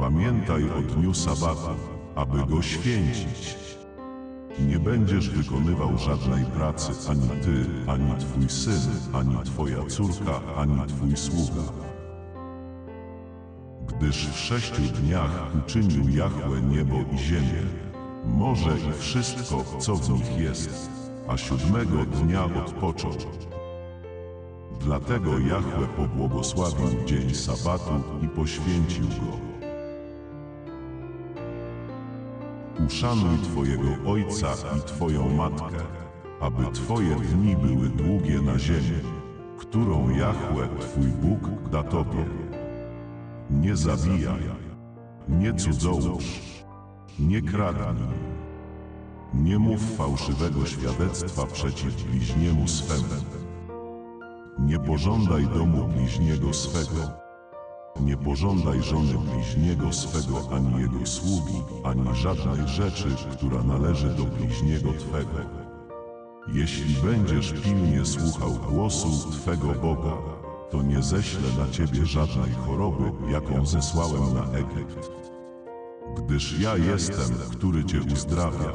Pamiętaj o dniu sabatu, aby go święcić. Nie będziesz wykonywał żadnej pracy ani ty, ani twój syn, ani twoja córka, ani twój sługa. Gdyż w sześciu dniach uczynił Jahwe niebo i ziemię, morze i wszystko, co w nich jest, a siódmego dnia odpoczął. Dlatego Jahwe pobłogosławił dzień sabatu i poświęcił go. Uszanuj Twojego ojca i Twoją matkę, aby Twoje dni były długie na ziemi, którą Jahwe Twój Bóg da Tobie. Nie zabijaj, nie cudzołóż, nie kradnij, nie mów fałszywego świadectwa przeciw bliźniemu swemu. Nie pożądaj domu bliźniego swego. Nie pożądaj żony bliźniego swego, ani jego sługi, ani żadnej rzeczy, która należy do bliźniego Twego. Jeśli będziesz pilnie słuchał głosu Twego Boga, to nie ześlę na Ciebie żadnej choroby, jaką zesłałem na Egipt. Gdyż ja jestem, który Cię uzdrawia,